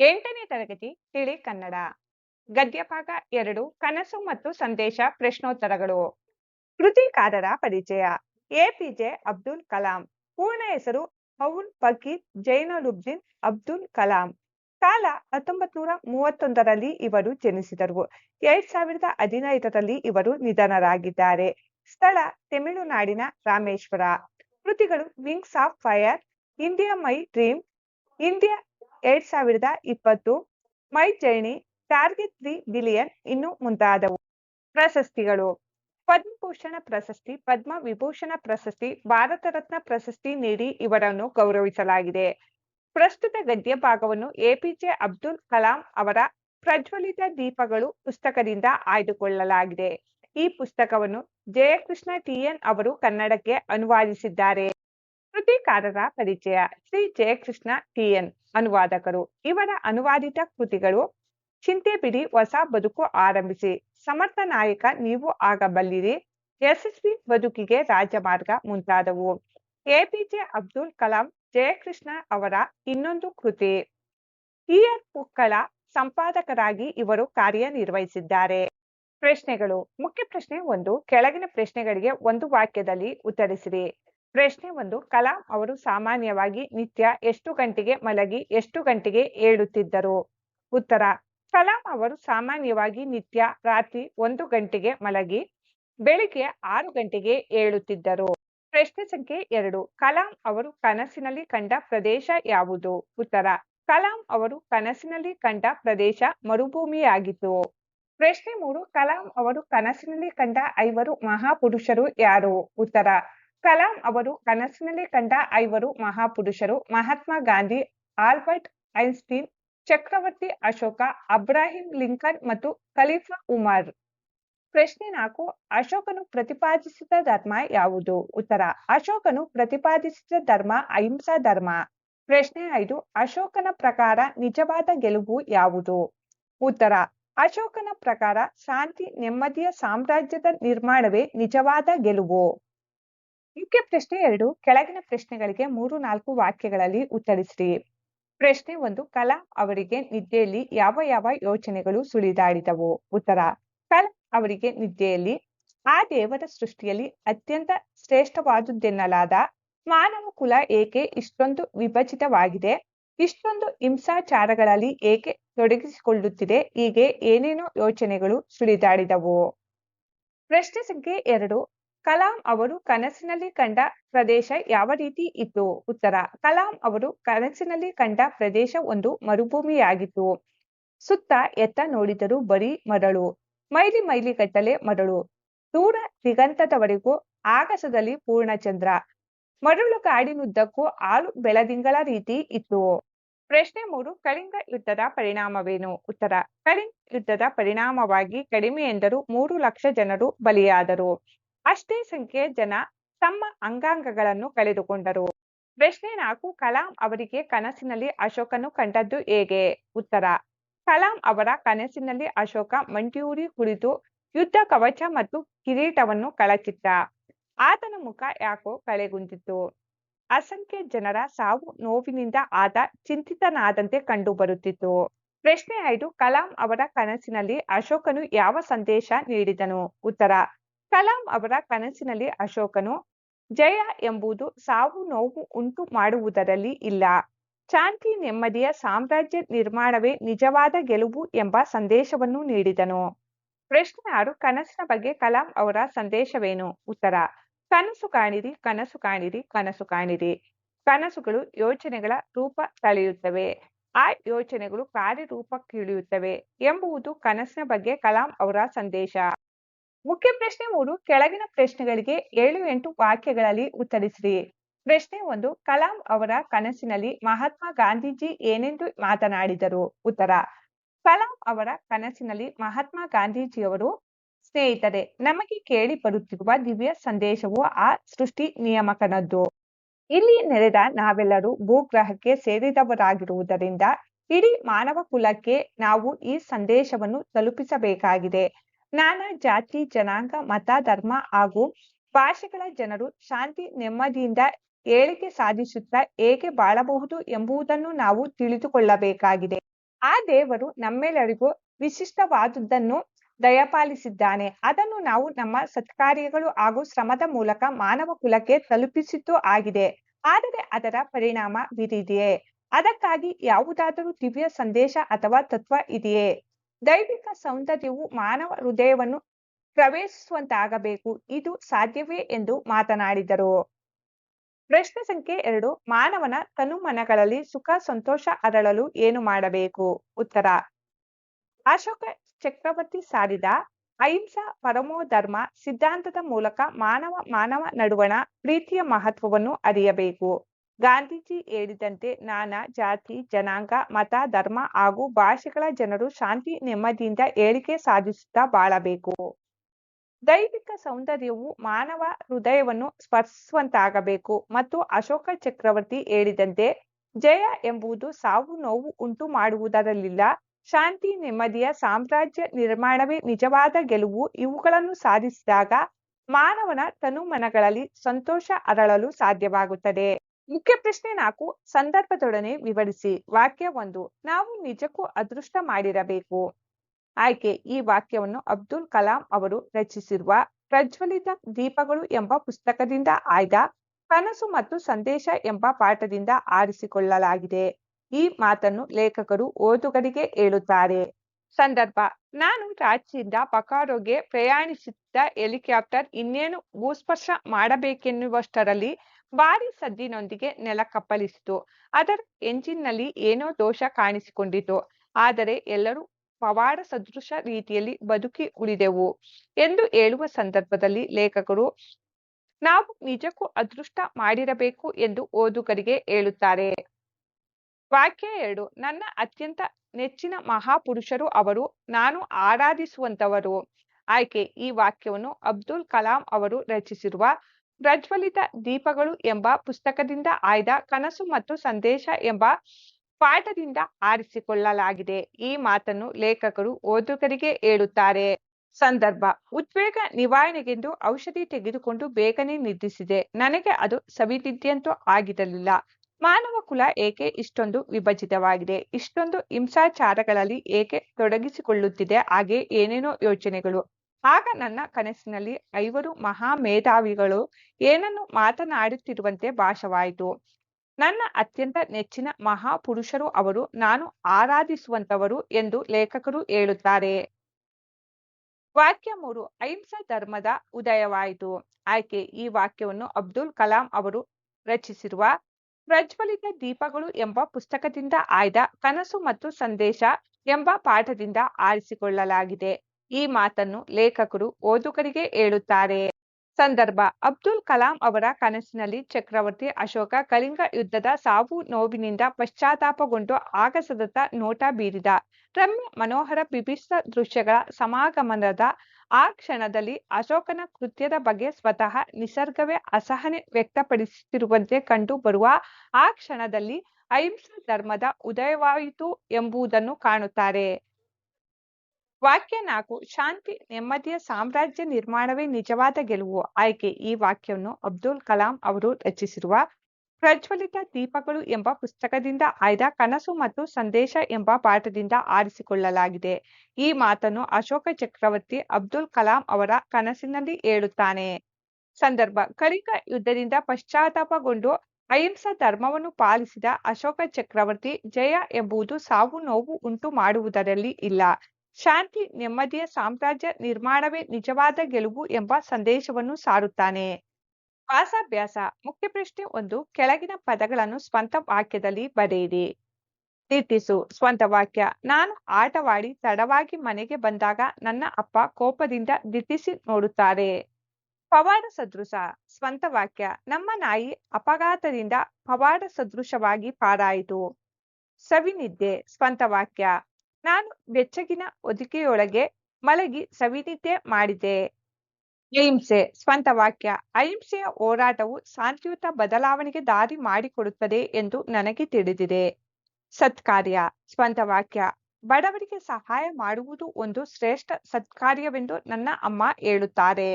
ಎಂಟನೇ ತರಗತಿ, ತಿಳಿ ಕನ್ನಡ. ಗದ್ಯಭಾಗ ಎರಡು, ಕನಸು ಮತ್ತು ಸಂದೇಶ ಪ್ರಶ್ನೋತ್ತರಗಳು. ಕೃತಿಕಾರರ ಪರಿಚಯ. ಎಪಿಜೆ ಅಬ್ದುಲ್ ಕಲಾಂ. ಪೂರ್ಣ ಹೆಸರು ಅವುಲ್ ಫಕೀರ್ ಜೈನುಲುಬ್ದಿನ್ ಅಬ್ದುಲ್ ಕಲಾಂ. ಕಾಲ ಹತ್ತೊಂಬತ್ ನೂರ ಮೂವತ್ತೊಂದರಲ್ಲಿ ಇವರು ಜನಿಸಿದರು. ಎರಡ್ ಸಾವಿರದ ಹದಿನೈದರಲ್ಲಿ ಇವರು ನಿಧನರಾಗಿದ್ದಾರೆ. ಸ್ಥಳ ತಮಿಳುನಾಡಿನ ರಾಮೇಶ್ವರ. ಕೃತಿಗಳು wings of fire, India my dream, India ಎರಡ್ ಸಾವಿರದ ಇಪ್ಪತ್ತು my journey target three billion ಇನ್ನು ಮುಂತಾದವು. ಪ್ರಶಸ್ತಿಗಳು. ಪದ್ಮಭೂಷಣ ಪ್ರಶಸ್ತಿ ಪದ್ಮ ವಿಭೂಷಣ ಪ್ರಶಸ್ತಿ ಭಾರತ ರತ್ನ ಪ್ರಶಸ್ತಿ ನೀಡಿ ಇವರನ್ನು ಗೌರವಿಸಲಾಗಿದೆ. ಪ್ರಸ್ತುತ ಗದ್ಯ ಭಾಗವನ್ನು ಎಪಿಜೆ ಅಬ್ದುಲ್ ಕಲಾಂ ಅವರ ಪ್ರಜ್ವಲಿತ ದೀಪಗಳು ಪುಸ್ತಕದಿಂದ ಆಯ್ದುಕೊಳ್ಳಲಾಗಿದೆ. ಈ ಪುಸ್ತಕವನ್ನು ಜಯಕೃಷ್ಣ ಟಿಎನ್ ಅವರು ಕನ್ನಡಕ್ಕೆ ಅನುವಾದಿಸಿದ್ದಾರೆ. ಕೃತಿಕಾರರ ಪರಿಚಯ ಶ್ರೀ ಜಯಕೃಷ್ಣ ಟಿಎನ್ ಅನುವಾದಕರು. ಇವರ ಅನುವಾದಿತ ಕೃತಿಗಳು, ಚಿಂತೆ ಬಿಡಿ, ಹೊಸ ಬದುಕು ಆರಂಭಿಸಿ. ಸಮರ್ಥ ನಾಯಕ, ನೀವು ಆಗಬಲ್ಲಿರಿ ಯಶಸ್ವಿ ಬದುಕಿಗೆ ರಾಜಮಾರ್ಗ ಮುಂತಾದವು. ಎಪಿಜೆ ಅಬ್ದುಲ್ ಕಲಾಂ, ಜಯಕೃಷ್ಣ ಅವರ ಇನ್ನೊಂದು ಕೃತಿ. ಇಯರ್ ಪುಕ್ಕಳ ಸಂಪಾದಕರಾಗಿ ಇವರು ಕಾರ್ಯನಿರ್ವಹಿಸಿದ್ದಾರೆ. ಪ್ರಶ್ನೆಗಳು. ಮುಖ್ಯ ಪ್ರಶ್ನೆ ಒಂದು. ಕೆಳಗಿನ ಪ್ರಶ್ನೆಗಳಿಗೆ ಒಂದು ವಾಕ್ಯದಲ್ಲಿ ಉತ್ತರಿಸಿರಿ. ಪ್ರಶ್ನೆ ಒಂದು, ಕಲಾಂ ಅವರು ಸಾಮಾನ್ಯವಾಗಿ ನಿತ್ಯ ಎಷ್ಟು ಗಂಟೆಗೆ ಮಲಗಿ, ಎಷ್ಟು ಗಂಟೆಗೆ ಏಳುತ್ತಿದ್ದರು? ಉತ್ತರ, ಕಲಾಂ ಅವರು ಸಾಮಾನ್ಯವಾಗಿ ನಿತ್ಯ ರಾತ್ರಿ ಒಂದು ಗಂಟೆಗೆ ಮಲಗಿ, ಬೆಳಿಗ್ಗೆ ಆರು ಗಂಟೆಗೆ ಏಳುತ್ತಿದ್ದರು. ಪ್ರಶ್ನೆ ಸಂಖ್ಯೆ ಎರಡು, ಕಲಾಂ ಅವರು ಕನಸಿನಲ್ಲಿ ಕಂಡ ಪ್ರದೇಶ ಯಾವುದು? ಉತ್ತರ, ಕಲಾಂ ಅವರು ಕನಸಿನಲ್ಲಿ ಕಂಡ ಪ್ರದೇಶ ಮರುಭೂಮಿಯಾಗಿತ್ತು. ಪ್ರಶ್ನೆ ಮೂರು, ಕಲಾಂ ಅವರು ಕನಸಿನಲ್ಲಿ ಕಂಡ ಐವರು ಮಹಾಪುರುಷರು ಯಾರು? ಉತ್ತರ ಕಲಾಂ ಅವರು ಕನಸಿನಲ್ಲಿ ಕಂಡ ಐವರು ಮಹಾಪುರುಷರು ಮಹಾತ್ಮ ಗಾಂಧಿ, ಆಲ್ಬರ್ಟ್ ಐನ್ಸ್ಟೀನ್, ಚಕ್ರವರ್ತಿ ಅಶೋಕ, ಅಬ್ರಾಹಿಂ ಲಿಂಕನ್ ಮತ್ತು ಖಲೀಫಾ ಉಮರ್. ಪ್ರಶ್ನೆ ನಾಲ್ಕು, ಅಶೋಕನು ಪ್ರತಿಪಾದಿಸಿದ ಧರ್ಮ ಯಾವುದು? ಉತ್ತರ, ಅಶೋಕನು ಪ್ರತಿಪಾದಿಸಿದ ಧರ್ಮ ಅಹಿಂಸಾ ಧರ್ಮ. ಪ್ರಶ್ನೆ ಐದು, ಅಶೋಕನ ಪ್ರಕಾರ ನಿಜವಾದ ಗೆಲುವು ಯಾವುದು? ಉತ್ತರ, ಅಶೋಕನ ಪ್ರಕಾರ ಶಾಂತಿ ನೆಮ್ಮದಿಯ ಸಾಮ್ರಾಜ್ಯದ ನಿರ್ಮಾಣವೇ ನಿಜವಾದ ಗೆಲುವು. ಮುಖ್ಯ ಪ್ರಶ್ನೆ ಎರಡು, ಕೆಳಗಿನ ಪ್ರಶ್ನೆಗಳಿಗೆ ಮೂರು, ನಾಲ್ಕು ವಾಕ್ಯಗಳಲ್ಲಿ ಉತ್ತರಿಸಿರಿ. ಪ್ರಶ್ನೆ ಒಂದು, ಕಲಾಂ ಅವರಿಗೆ ನಿದ್ದೆಯಲ್ಲಿ ಯಾವ ಯಾವ ಯೋಚನೆಗಳು ಸುಳಿದಾಡಿದವು? ಉತ್ತರ, ಕಲಾಂ ಅವರಿಗೆ ನಿದ್ದೆಯಲ್ಲಿ ಆ ದೇವರ ಸೃಷ್ಟಿಯಲ್ಲಿ ಅತ್ಯಂತ ಶ್ರೇಷ್ಠವಾದುದೆನ್ನಲಾದ ಮಾನವ ಕುಲ ಏಕೆ ಇಷ್ಟೊಂದು ವಿಭಜಿತವಾಗಿದೆ? ಇಷ್ಟೊಂದು ಹಿಂಸಾಚಾರಗಳಲ್ಲಿ ಏಕೆ ತೊಡಗಿಸಿಕೊಳ್ಳುತ್ತಿದೆ? ಹೀಗೆ ಏನೇನೋ ಯೋಚನೆಗಳು ಸುಳಿದಾಡಿದವು. ಪ್ರಶ್ನೆ ಸಂಖ್ಯೆ ಎರಡು ಕಲಾಂ ಅವರು ಕನಸಿನಲ್ಲಿ ಕಂಡ ಪ್ರದೇಶ ಯಾವ ರೀತಿ ಇತ್ತು? ಉತ್ತರ, ಕಲಾಂ ಅವರು ಕನಸಿನಲ್ಲಿ ಕಂಡ ಪ್ರದೇಶ ಒಂದು ಮರುಭೂಮಿಯಾಗಿತ್ತು. ಸುತ್ತ ಎತ್ತ ನೋಡಿದರೂ ಬರೀ ಮರಳು, ಮೈಲಿ ಮೈಲಿ ಕಟ್ಟಲೆ ಮರಳು. ದೂರ ದಿಗಂತದವರೆಗೂ ಆಗಸದಲ್ಲಿ ಪೂರ್ಣಚಂದ್ರ. ಮರಳು ಕಾಡಿನುದ್ದಕ್ಕೂ ಆಳು ಬೆಳದಿಂಗಳ ರೀತಿ ಇತ್ತು. ಪ್ರಶ್ನೆ ಮೂರು, ಕಳಿಂಗ ಯುದ್ಧದ ಪರಿಣಾಮವೇನು? ಉತ್ತರ, ಕಳಿಂಗ ಯುದ್ಧದ ಪರಿಣಾಮವಾಗಿ ಕಡಿಮೆ ಎಂದರು ಮೂರು ಲಕ್ಷ ಜನರು ಬಲಿಯಾದರು. ಅಷ್ಟೇ ಸಂಖ್ಯೆಯ ಜನ ತಮ್ಮ ಅಂಗಾಂಗಗಳನ್ನು ಕಳೆದುಕೊಂಡರು. ಪ್ರಶ್ನೆ ನಾಲ್ಕು, ಕಲಾಂ ಅವರಿಗೆ ಕನಸಿನಲ್ಲಿ ಅಶೋಕನು ಕಂಡದ್ದು ಹೇಗೆ? ಉತ್ತರ, ಕಲಾಂ ಅವರ ಕನಸಿನಲ್ಲಿ ಅಶೋಕ ಮಂಟಿಯೂರಿ ಕುಳಿತು ಯುದ್ಧ ಕವಚ ಮತ್ತು ಕಿರೀಟವನ್ನು ಕಳಚಿಟ್ಟ. ಆತನ ಮುಖ ಯಾಕೋ ಕಳೆಗುಂದಿತ್ತು. ಅಸಂಖ್ಯ ಜನರ ಸಾವು ನೋವಿನಿಂದ ಆತ ಚಿಂತಿತನಾದಂತೆ ಕಂಡುಬರುತ್ತಿತ್ತು. ಪ್ರಶ್ನೆ ಐದು, ಕಲಾಂ ಅವರ ಕನಸಿನಲ್ಲಿ ಅಶೋಕನು ಯಾವ ಸಂದೇಶ ನೀಡಿದನು? ಉತ್ತರ ಕಲಾಂ ಅವರ ಕನಸಿನಲ್ಲಿ ಅಶೋಕನು, ಜಯ ಎಂಬುದು ಸಾವು ನೋವು ಉಂಟು ಮಾಡುವುದರಲ್ಲಿ ಇಲ್ಲ. ಶಾಂತಿ ನೆಮ್ಮದಿಯ ಸಾಮ್ರಾಜ್ಯ ನಿರ್ಮಾಣವೇ ನಿಜವಾದ ಗೆಲುವು ಎಂಬ ಸಂದೇಶವನ್ನು ನೀಡಿದನು. ಪ್ರಶ್ನೆ ಆರು ಕನಸಿನ ಬಗ್ಗೆ ಕಲಾಂ ಅವರ ಸಂದೇಶವೇನು? ಉತ್ತರ, ಕನಸು ಕಾಣಿರಿ ಕನಸು ಕಾಣಿರಿ ಕನಸು ಕಾಣಿರಿ. ಕನಸುಗಳು ಯೋಚನೆಗಳ ರೂಪ ತಳೆಯುತ್ತವೆ. ಆ ಯೋಚನೆಗಳು ಕಾರ್ಯರೂಪಕ್ಕಿಳಿಯುತ್ತವೆ ಎಂಬುದು ಕನಸಿನ ಬಗ್ಗೆ ಕಲಾಂ ಅವರ ಸಂದೇಶ. ಮುಖ್ಯ ಪ್ರಶ್ನೆ ಮೂರು, ಕೆಳಗಿನ ಪ್ರಶ್ನೆಗಳಿಗೆ ಏಳು ಎಂಟು ವಾಕ್ಯಗಳಲ್ಲಿ ಉತ್ತರಿಸಿರಿ. ಪ್ರಶ್ನೆ ಒಂದು, ಕಲಾಂ ಅವರ ಕನಸಿನಲ್ಲಿ ಮಹಾತ್ಮ ಗಾಂಧೀಜಿ ಏನೆಂದು ಮಾತನಾಡಿದರು? ಉತ್ತರ, ಕಲಾಂ ಅವರ ಕನಸಿನಲ್ಲಿ ಮಹಾತ್ಮ ಗಾಂಧೀಜಿಯವರು ಸ್ನೇಹಿತರೆ, ನಮಗೆ ಕೇಳಿ ಬರುತ್ತಿರುವ ದಿವ್ಯ ಸಂದೇಶವು ಆ ಸೃಷ್ಟಿ ನಿಯಮಕನದ್ದು. ಇಲ್ಲಿ ನೆರೆದ ನಾವೆಲ್ಲರೂ ಭೂಗ್ರಹಕ್ಕೆ ಸೇರಿದವರಾಗಿರುವುದರಿಂದ ಇಡೀ ಮಾನವ ಕುಲಕ್ಕೆ ನಾವು ಈ ಸಂದೇಶವನ್ನು ತಲುಪಿಸಬೇಕಾಗಿದೆ. ನಾನಾ ಜಾತಿ, ಜನಾಂಗ, ಮತ, ಧರ್ಮ ಹಾಗೂ ಭಾಷೆಗಳ ಜನರು ಶಾಂತಿ, ನೆಮ್ಮದಿಯಿಂದ ಏಳಿಗೆ ಸಾಧಿಸುತ್ತಾ ಹೇಗೆ ಬಾಳಬಹುದು ಎಂಬುದನ್ನು ನಾವು ತಿಳಿದುಕೊಳ್ಳಬೇಕಾಗಿದೆ. ಆ ದೇವರು ನಮ್ಮೆಲ್ಲರಿಗೂ ವಿಶಿಷ್ಟವಾದುದನ್ನು ದಯಪಾಲಿಸಿದ್ದಾನೆ. ಅದನ್ನು ನಾವು ನಮ್ಮ ಸತ್ಕಾರ್ಯಗಳು ಹಾಗೂ ಶ್ರಮದ ಮೂಲಕ ಮಾನವ ಕುಲಕ್ಕೆ ತಲುಪಿಸಿದ್ದು ಆಗಿದೆ. ಆದರೆ ಅದರ ಪರಿಣಾಮ ಬೀರಿದೆಯೇ ಅದಕ್ಕಾಗಿ ಯಾವುದಾದರೂ ದಿವ್ಯ ಸಂದೇಶ ಅಥವಾ ತತ್ವ ಇದೆಯೇ? ದೈವಿಕ ಸೌಂದರ್ಯವು ಮಾನವ ಹೃದಯವನ್ನು ಪ್ರವೇಶಿಸುವಂತಾಗಬೇಕು. ಇದು ಸಾಧ್ಯವೇ ಎಂದು ಮಾತನಾಡಿದರು. ಪ್ರಶ್ನೆ ಸಂಖ್ಯೆ ಎರಡು, ಮಾನವನ ತನುಮನಗಳಲ್ಲಿ ಸುಖ, ಸಂತೋಷ ಅರಳಲು ಏನು ಮಾಡಬೇಕು? ಉತ್ತರ, ಅಶೋಕ ಚಕ್ರವರ್ತಿ ಸಾರಿದ ಅಹಿಂಸಾ ಪರಮೋ ಧರ್ಮ ಸಿದ್ಧಾಂತದ ಮೂಲಕ ಮಾನವ ಮಾನವ ನಡುವಣ ಪ್ರೀತಿಯ ಮಹತ್ವವನ್ನು ಅರಿಯಬೇಕು. ಗಾಂಧೀಜಿ ಹೇಳಿದಂತೆ ನಾನಾ ಜಾತಿ, ಜನಾಂಗ, ಮತ, ಧರ್ಮ ಹಾಗೂ ಭಾಷೆಗಳ ಜನರು ಶಾಂತಿ, ನೆಮ್ಮದಿಯಿಂದ ಏಳಿಗೆ ಸಾಧಿಸುತ್ತಾ ಬಾಳಬೇಕು. ದೈವಿಕ ಸೌಂದರ್ಯವು ಮಾನವ ಹೃದಯವನ್ನು ಸ್ಪರ್ಶಿಸುವಂತಾಗಬೇಕು ಮತ್ತು ಅಶೋಕ ಚಕ್ರವರ್ತಿ ಹೇಳಿದಂತೆ ಜಯ ಎಂಬುದು ಸಾವು ನೋವು ಉಂಟು ಮಾಡುವುದರಲ್ಲಿಲ್ಲ. ಶಾಂತಿ, ನೆಮ್ಮದಿಯ ಸಾಮ್ರಾಜ್ಯ ನಿರ್ಮಾಣವೇ ನಿಜವಾದ ಗೆಲುವು. ಇವುಗಳನ್ನು ಸಾಧಿಸಿದಾಗ ಮಾನವನ ತನುಮನಗಳಲ್ಲಿ ಸಂತೋಷ ಅರಳಲು ಸಾಧ್ಯವಾಗುತ್ತದೆ. ಮುಖ್ಯ ಪ್ರಶ್ನೆ ನಾಲ್ಕು. ಸಂದರ್ಭದೊಡನೆ ವಿವರಿಸಿ. ವಾಕ್ಯ ಒಂದು. ನಾವು ನಿಜಕ್ಕೂ ಅದೃಷ್ಟ ಮಾಡಿರಬೇಕು. ಆಯ್ಕೆ. ಈ ವಾಕ್ಯವನ್ನು ಅಬ್ದುಲ್ ಕಲಾಂ ಅವರು ರಚಿಸಿರುವ ಪ್ರಜ್ವಲಿತ ದೀಪಗಳು ಎಂಬ ಪುಸ್ತಕದಿಂದ ಆಯ್ದ ಕನಸು ಮತ್ತು ಸಂದೇಶ ಎಂಬ ಪಾಠದಿಂದ ಆರಿಸಿಕೊಳ್ಳಲಾಗಿದೆ. ಈ ಮಾತನ್ನು ಲೇಖಕರು ಓದುಗರಿಗೆ ಹೇಳುತ್ತಾರೆ. ಸಂದರ್ಭ. ನಾನು ರಾಂಚಿಯಿಂದ ಪಕಾರೋಗೆ ಪ್ರಯಾಣಿಸಿದ್ದ ಹೆಲಿಕಾಪ್ಟರ್ ಇನ್ನೇನು ಭೂಸ್ಪರ್ಶ ಮಾಡಬೇಕೆನ್ನುವಷ್ಟರಲ್ಲಿ ಭಾರಿ ಸದ್ದಿನೊಂದಿಗೆ ನೆಲ ಕಪ್ಪಳಿಸಿತು ಅದರ ಎಂಜಿನ್ನಲ್ಲಿ ಏನೋ ದೋಷ ಕಾಣಿಸಿಕೊಂಡಿತು. ಆದರೆ ಎಲ್ಲರೂ ಪವಾಡ ಸದೃಶ ರೀತಿಯಲ್ಲಿ ಬದುಕಿ ಉಳಿದೆವು ಎಂದು ಹೇಳುವ ಸಂದರ್ಭದಲ್ಲಿ ಲೇಖಕರು, ನಾವು ನಿಜಕ್ಕೂ ಅದೃಷ್ಟ ಮಾಡಿರಬೇಕು ಎಂದು ಓದುಗರಿಗೆ ಹೇಳುತ್ತಾರೆ. ವಾಕ್ಯ ಎರಡು, ನನ್ನ ಅತ್ಯಂತ ನೆಚ್ಚಿನ ಮಹಾಪುರುಷರು ಅವರು, ನಾನು ಆರಾಧಿಸುವಂತವರು. ಆಯ್ಕೆ, ಈ ವಾಕ್ಯವನ್ನು ಅಬ್ದುಲ್ ಕಲಾಂ ಅವರು ರಚಿಸಿರುವ ಪ್ರಜ್ವಲಿತ ದೀಪಗಳು ಎಂಬ ಪುಸ್ತಕದಿಂದ ಆಯ್ದ ಕನಸು ಮತ್ತು ಸಂದೇಶ ಎಂಬ ಪಾಠದಿಂದ ಆರಿಸಿಕೊಳ್ಳಲಾಗಿದೆ. ಈ ಮಾತನ್ನು ಲೇಖಕರು ಓದುಗರಿಗೆ ಹೇಳುತ್ತಾರೆ. ಸಂದರ್ಭ, ಉದ್ವೇಗ ನಿವಾರಣೆಗೆಂದು ಔಷಧಿ ತೆಗೆದುಕೊಂಡು ಬೇಗನೆ ನಿದ್ರಿಸಿದೆ. ನನಗೆ ಅದು ಸವಿದಿದ್ಯಂತೂ ಆಗಿರಲಿಲ್ಲ. ಮಾನವ ಕುಲ ಏಕೆ ಇಷ್ಟೊಂದು ವಿಭಜಿತವಾಗಿದೆ? ಇಷ್ಟೊಂದು ಹಿಂಸಾಚಾರಗಳಲ್ಲಿ ಏಕೆ ತೊಡಗಿಸಿಕೊಳ್ಳುತ್ತಿದೆ? ಹಾಗೆ ಏನೇನೋ ಯೋಚನೆಗಳು. ಆಗ ನನ್ನ ಕನಸಿನಲ್ಲಿ ಐವರು ಮಹಾ ಮೇಧಾವಿಗಳು ಏನನ್ನು ಮಾತನಾಡುತ್ತಿರುವಂತೆ ಭಾಷವಾಯಿತು ನನ್ನ ಅತ್ಯಂತ ನೆಚ್ಚಿನ ಮಹಾಪುರುಷರು ಅವರು ನಾನು ಆರಾಧಿಸುವಂತವರು ಎಂದು ಲೇಖಕರು ಹೇಳುತ್ತಾರೆ. ವಾಕ್ಯ ಮೂರು, ಅಹಿಂಸಾ ಧರ್ಮದ ಉದಯವಾಯಿತು. ಆಯ್ಕೆ, ಈ ವಾಕ್ಯವನ್ನು ಅಬ್ದುಲ್ ಕಲಾಂ ಅವರು ರಚಿಸಿರುವ ಪ್ರಜ್ವಲಿತ ದೀಪಗಳು ಎಂಬ ಪುಸ್ತಕದಿಂದ ಆಯ್ದ ಕನಸು ಮತ್ತು ಸಂದೇಶ ಎಂಬ ಪಾಠದಿಂದ ಆರಿಸಿಕೊಳ್ಳಲಾಗಿದೆ. ಈ ಮಾತನ್ನು ಲೇಖಕರು ಓದುಗರಿಗೆ ಹೇಳುತ್ತಾರೆ. ಸಂದರ್ಭ, ಅಬ್ದುಲ್ ಕಲಾಂ ಅವರ ಕನಸಿನಲ್ಲಿ ಚಕ್ರವರ್ತಿ ಅಶೋಕ ಕಳಿಂಗ ಯುದ್ಧದ ಸಾವು ನೋವಿನಿಂದ ಪಶ್ಚಾತ್ತಾಪಗೊಂಡು ಆಗಸದತ್ತ ನೋಟ ಬೀರಿದ. ರಮ್ಯ, ಮನೋಹರ ಬಿಭಿಷ್ಟ ದೃಶ್ಯಗಳ ಸಮಾಗಮನದ ಆ ಕ್ಷಣದಲ್ಲಿ ಅಶೋಕನ ಕೃತ್ಯದ ಬಗ್ಗೆ ಸ್ವತಃ ನಿಸರ್ಗವೇ ಅಸಹನೆ ವ್ಯಕ್ತಪಡಿಸುತ್ತಿರುವಂತೆ ಕಂಡು ಬರುವ ಆ ಕ್ಷಣದಲ್ಲಿ ಅಹಿಂಸಾ ಧರ್ಮದ ಉದಯವಾಯಿತು ಎಂಬುದನ್ನು ಕಾಣುತ್ತಾರೆ. ವಾಕ್ಯ ನಾಲ್ಕು, ಶಾಂತಿ, ನೆಮ್ಮದಿಯ ಸಾಮ್ರಾಜ್ಯ ನಿರ್ಮಾಣವೇ ನಿಜವಾದ ಗೆಲುವು. ಆಯ್ಕೆ, ಈ ವಾಕ್ಯವನ್ನು ಅಬ್ದುಲ್ ಕಲಾಂ ಅವರು ರಚಿಸಿರುವ ಪ್ರಜ್ವಲಿತ ದೀಪಗಳು ಎಂಬ ಪುಸ್ತಕದಿಂದ ಆಯ್ದ ಕನಸು ಮತ್ತು ಸಂದೇಶ ಎಂಬ ಪಾಠದಿಂದ ಆರಿಸಿಕೊಳ್ಳಲಾಗಿದೆ. ಈ ಮಾತನ್ನು ಅಶೋಕ ಚಕ್ರವರ್ತಿ ಅಬ್ದುಲ್ ಕಲಾಂ ಅವರ ಕನಸಿನಲ್ಲಿ ಹೇಳುತ್ತಾನೆ. ಸಂದರ್ಭ ಕಳಿಕ ಯುದ್ಧದಿಂದ ಪಶ್ಚಾತ್ತಾಪಗೊಂಡು ಅಹಿಂಸಾ ಧರ್ಮವನ್ನು ಪಾಲಿಸಿದ ಅಶೋಕ ಚಕ್ರವರ್ತಿ ಜಯ ಎಂಬುದು ಸಾವು ನೋವು ಉಂಟು ಮಾಡುವುದರಲ್ಲಿ ಇಲ್ಲ. ಶಾಂತಿ, ನೆಮ್ಮದಿಯ ಸಾಮ್ರಾಜ್ಯ ನಿರ್ಮಾಣವೇ ನಿಜವಾದ ಗೆಲುವು ಎಂಬ ಸಂದೇಶವನ್ನು ಸಾರುತ್ತಾನೆ. ವಾಸಾಭ್ಯಾಸ, ಮುಖ್ಯ ಪ್ರಶ್ನೆ ಒಂದು, ಕೆಳಗಿನ ಪದಗಳನ್ನು ಸ್ವಂತ ವಾಕ್ಯದಲ್ಲಿ ಬರೆಯಿರಿ. ದಿಟ್ಟಿಸು ಸ್ವಂತ ವಾಕ್ಯ, ನಾನು ಆಟವಾಡಿ ತಡವಾಗಿ ಮನೆಗೆ ಬಂದಾಗ ನನ್ನ ಅಪ್ಪ ಕೋಪದಿಂದ ದಿಟ್ಟಿಸಿ ನೋಡುತ್ತಾರೆ. ಪವಾಡ ಸದೃಶ ಸ್ವಂತ ವಾಕ್ಯ, ನಮ್ಮ ನಾಯಿ ಅಪಘಾತದಿಂದ ಪವಾಡ ಸದೃಶವಾಗಿ ಪಾರಾಯಿತು. ಸವಿನಿದ್ದೆ, ಸ್ವಂತ ವಾಕ್ಯ ನಾನು ಬೆಚ್ಚಗಿನ ಒದಿಕೆಯೊಳಗೆ ಮಲಗಿ ಸವಿನಿದ್ದೆ ಮಾಡಿದೆ. ಅಹಿಂಸೆ, ಸ್ವಂತ ವಾಕ್ಯ, ಅಹಿಂಸೆಯ ಹೋರಾಟವು ಶಾಂತಿಯುತ ಬದಲಾವಣೆಗೆ ದಾರಿ ಮಾಡಿಕೊಡುತ್ತದೆ ಎಂದು ನನಗೆ ತಿಳಿದಿದೆ. ಸತ್ಕಾರ್ಯ, ಸ್ವಂತ ವಾಕ್ಯ, ಬಡವರಿಗೆ ಸಹಾಯ ಮಾಡುವುದು ಒಂದು ಶ್ರೇಷ್ಠ ಸತ್ಕಾರ್ಯವೆಂದು ನನ್ನ ಅಮ್ಮ ಹೇಳುತ್ತಾರೆ.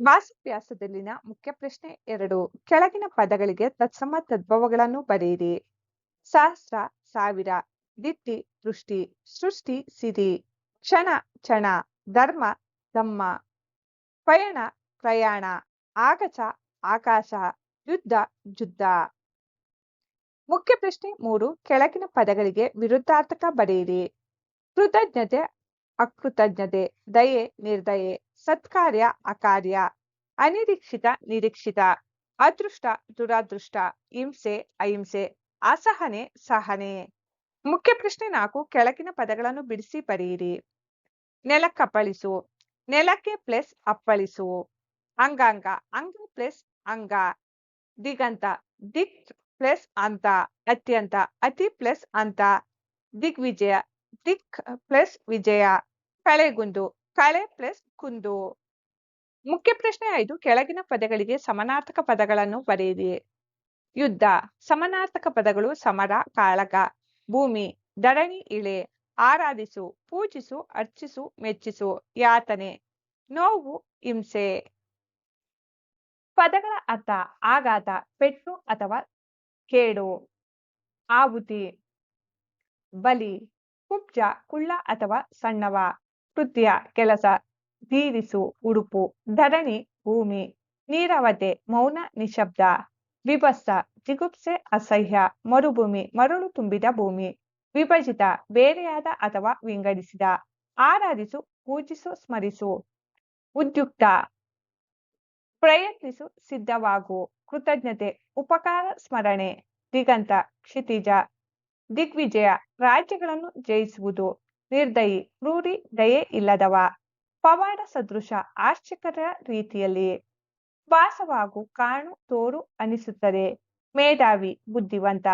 ವಾಸಭ್ಯಾಸದಲ್ಲಿನ ಮುಖ್ಯ ಪ್ರಶ್ನೆ ಎರಡು, ಕೆಳಗಿನ ಪದಗಳಿಗೆ ತತ್ಸಮ ತದ್ಭವಗಳನ್ನು ಬರೆಯಿರಿ. ಸಹಸ್ರ, ಸಾವಿರ, ದಿಟ್ಟಿ ದೃಷ್ಟಿ ಸೃಷ್ಟಿ ಸಿರಿ ಕ್ಷಣ ಕ್ಷಣ, ಧರ್ಮ, ಧಮ್ಮ, ಪಯಣ, ಪ್ರಯಾಣ, ಆಗಚ, ಆಕಾಶ, ಯುದ್ಧ ಯುದ್ಧ. ಮುಖ್ಯ ಪ್ರಶ್ನೆ ಮೂರು, ಕೆಳಗಿನ ಪದಗಳಿಗೆ ವಿರುದ್ಧಾರ್ಥಕ ಬರೆಯಿರಿ. ಕೃತಜ್ಞತೆ, ಅಕೃತಜ್ಞತೆ, ದಯೆ, ನಿರ್ದಯೆ, ಸತ್ಕಾರ್ಯ, ಅಕಾರ್ಯ, ಅನಿರೀಕ್ಷಿತ, ನಿರೀಕ್ಷಿತ, ಅದೃಷ್ಟ, ದುರಾದೃಷ್ಟ, ಹಿಂಸೆ, ಅಹಿಂಸೆ, ಅಸಹನೆ, ಸಹನೆ. ಮುಖ್ಯ ಪ್ರಶ್ನೆ ನಾಲ್ಕು, ಕೆಳಗಿನ ಪದಗಳನ್ನು ಬಿಡಿಸಿ ಬರೆಯಿರಿ. ನೆಲಕ್ಕಪ್ಪಳಿಸು ನೆಲಕ್ಕೆ ಪ್ಲಸ್ ಅಪ್ಪಳಿಸು. ಅಂಗಾಂಗ, ಅಂಗ ಪ್ಲಸ್ ಅಂಗ. ದಿಗಂತ, ದಿಕ್ ಪ್ಲಸ್ ಅಂತ, ಅತ್ಯಂತ, ಅತಿ ಪ್ಲಸ್ ಅಂತ. ದಿಗ್ವಿಜಯ, ದಿಕ್ ಪ್ಲಸ್ ವಿಜಯ. ಕಳೆಗುಂದು ಕಳೆ ಪ್ಲಸ್ ಕುಂದು. ಮುಖ್ಯ ಪ್ರಶ್ನೆ ಐದು, ಕೆಳಗಿನ ಪದಗಳಿಗೆ ಸಮಾನಾರ್ಥಕ ಪದಗಳನ್ನು ಬರೆಯಿರಿ. ಯುದ್ಧ, ಸಮಾನಾರ್ಥಕ ಪದಗಳು ಸಮರ, ಕಾಳಗ. ಭೂಮಿ ಧರಣಿ ಇಳೆ, ಆರಾಧಿಸು, ಪೂಜಿಸು, ಅರ್ಚಿಸು, ಮೆಚ್ಚಿಸು, ಯಾತನೆ, ನೋವು, ಹಿಂಸೆ. ಪದಗಳ ಅರ್ಥ ಆಘಾತ, ಪೆಟ್ಟು ಅಥವಾ ಕೇಡು. ಆಹುತಿ, ಬಲಿ, ಕುಬ್ಜ, ಕುಳ್ಳ ಅಥವಾ ಸಣ್ಣವ. ಕೃತ್ಯ, ಕೆಲಸ ಧೀರಿಸು ಉಡುಪು ಧರಣಿ ಭೂಮಿ, ನೀರವತೆ, ಮೌನ ನಿಶಬ್ದ ವಿಭತ್ಸ ಜಿಗುಪ್ಸೆ, ಅಸಹ್ಯ, ಮರುಭೂಮಿ, ಮರಳು ತುಂಬಿದ ಭೂಮಿ, ವಿಭಜಿತ, ಬೇರೆಯಾದ ಅಥವಾ ವಿಂಗಡಿಸಿದ, ಆರಾಧಿಸು, ಪೂಜಿಸು, ಸ್ಮರಿಸು, ಉದ್ಯುಕ್ತ, ಪ್ರಯತ್ನಿಸು, ಸಿದ್ಧವಾಗು, ಕೃತಜ್ಞತೆ, ಉಪಕಾರ, ಸ್ಮರಣೆ, ದಿಗಂತ, ಕ್ಷಿತಿಜ, ದಿಗ್ವಿಜಯ, ರಾಜ್ಯಗಳನ್ನು ಜಯಿಸುವುದು, ನಿರ್ದಯಿ ಕ್ರೂರಿ ದಯೆ ಇಲ್ಲದವ, ಪವಾಡ ಸದೃಶ, ಆಶ್ಚರ್ಯಕರ ರೀತಿಯಲ್ಲಿ ವಾಸವಾಗು ಕಾಣು, ತೋರು, ಅನಿಸುತ್ತದೆ. ಮೇಧಾವಿ ಬುದ್ಧಿವಂತ.